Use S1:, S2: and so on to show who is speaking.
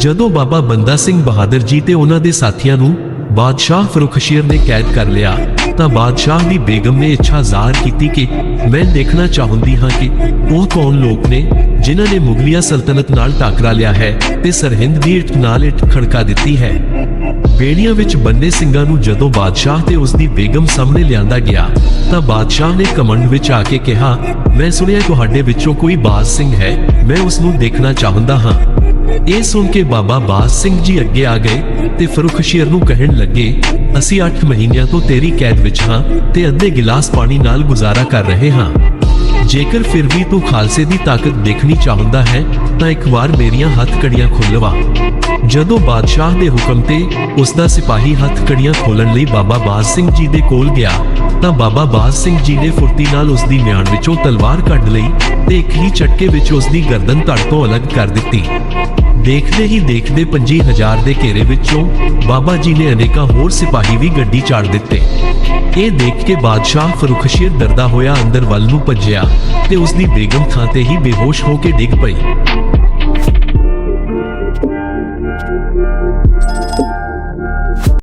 S1: ਜਦੋਂ ਬਾਬਾ ਬੰਦਾ ਸਿੰਘ ਬਹਾਦਰ ਜੀ ਤੇ ਉਹਨਾਂ ਦੇ ਸਾਥੀਆਂ ਨੂੰ ਬਾਦਸ਼ਾਹ ਫਰੁਖਸ਼ੀਰ ਨੇ ਕੈਦ ਕਰ ਲਿਆ, ਤਾਂ ਬਾਦਸ਼ਾਹ ਦੀ ਬੇਗਮ ਨੇ ਇੱਛਾ ਜ਼ਾਹਰ ਕੀਤੀ ਕਿ ਮੈਂ ਦੇਖਣਾ ਚਾਹੁੰਦੀ ਹਾਂ ਕਿ ਉਹ ਕੌਣ ਲੋਕ ਨੇ ਜਿਨ੍ਹਾਂ ਨੇ ਮੁਗਲਿਆ ਸਲਤਨਤ ਨਾਲ ਟਾਕਰਾ ਲਿਆ ਹੈ ਤੇ ਸਰਹਿੰਦ ਦੀ ਇੱਟ ਨਾਲ ਇੱਟ ਖੜਕਾ ਦਿੱਤੀ ਹੈ। ਬੇੜੀਆਂ ਵਿੱਚ ਬੰਨੇ ਸਿੰਘਾਂ ਨੂੰ ਜਦੋਂ ਬਾਦਸ਼ਾਹ ਤੇ ਉਸ ਦੀ ਬੇਗਮ ਸਾਹਮਣੇ ਲਿਆਂਦਾ ਗਿਆ, ਤਾਂ ਬਾਦਸ਼ਾਹ ਨੇ ਕਮੰਡ ਵਿੱਚ ਆ ਕੇ ਕਿਹਾ, ਮੈਂ ਸੁਣਿਆ ਤੁਹਾਡੇ ਵਿੱਚੋਂ ਕੋਈ ਬਾਜ਼ ਸਿੰਘ ਹੈ। ਮੈਂ ਉਸ ਨੂੰ ਦੇਖਣਾ ਚਾਹੁੰਦਾ ਹਾਂ। ਇਹ ਸੁਣ ਕੇ ਬਾਬਾ ਬਾਸ ਸਿੰਘ ਜੀ ਅੱਗੇ ਆ ਗਏ ਤੇ ਫਰੁਖਸ਼ੀਰ ਨੂੰ ਕਹਿਣ ਲੱਗੇ, ਅਸੀਂ 8 ਮਹੀਨਿਆਂ ਤੋਂ ਤੇਰੀ ਕੈਦ ਵਿੱਚ ਹਾਂ ਤੇ ਅੱਧੇ ਗਿਲਾਸ ਪਾਣੀ ਨਾਲ ਗੁਜ਼ਾਰਾ ਕਰ ਰਹੇ ਹਾਂ। ਜੇਕਰ ਫਿਰ ਵੀ ਤੂੰ ਖਾਲਸੇ ਦੀ ਤਾਕਤ ਦੇਖਣੀ ਚਾਹੁੰਦਾ ਹੈ, ਤਾਂ ਇੱਕ ਵਾਰ ਮੇਰੀਆਂ ਹੱਥ ਕੜੀਆਂ ਖੋਲਵਾ ਜਦੋਂ ਬਾਦਸ਼ਾਹ ਦੇ ਹੁਕਮ ਤੇ ਉਸ ਦਾ ਸਿਪਾਹੀ ਹੱਥ ਕੜੀਆਂ ਖੋਲਣ ਲਈ ਬਾਬਾ ਬਾਜ ਸਿੰਘ ਜੀ ਦੇ ਕੋਲ ਗਿਆ, ਤਾਂ ਬਾਬਾ ਬਾਜ ਸਿੰਘ ਜੀ ਨੇ ਫੁਰਤੀ ਨਾਲ ਉਸ ਦੀ ਮਿਆਨ ਵਿੱਚੋਂ ਤਲਵਾਰ ਕੱਢ ਲਈ ਤੇ ਇੱਕ ਹੀ ਝਟਕੇ ਵਿੱਚ ਉਸ ਦੀ ਗਰਦਨ ਧੜ ਤੋਂ ਅਲੱਗ ਕਰ ਦਿੱਤੀ। ਦੇਖਦੇ ਹੀ ਦੇਖਦੇ 25000 ਦੇ ਘੇਰੇ ਵਿੱਚੋਂ ਬਾਬਾ ਜੀ ਨੇ ਅਨੇਕਾਂ ਹੋਰ ਸਿਪਾਹੀ ਵੀ ਗੱਡੀ ਚਾੜ ਦਿੱਤੇ। ਇਹ ਦੇਖ ਕੇ ਬਾਦਸ਼ਾਹ ਫਰੁਖਸ਼ੀਰ ਡਰਦਾ ਹੋਇਆ ਅੰਦਰ ਵੱਲ ਨੂੰ ਭੱਜਿਆ ਤੇ ਉਸ ਦੀ ਬੇਗਮ ਥਾਂ ਤੇ ਹੀ ਬੇਹੋਸ਼ ਹੋ ਕੇ ਡਿੱਗ ਪਈ।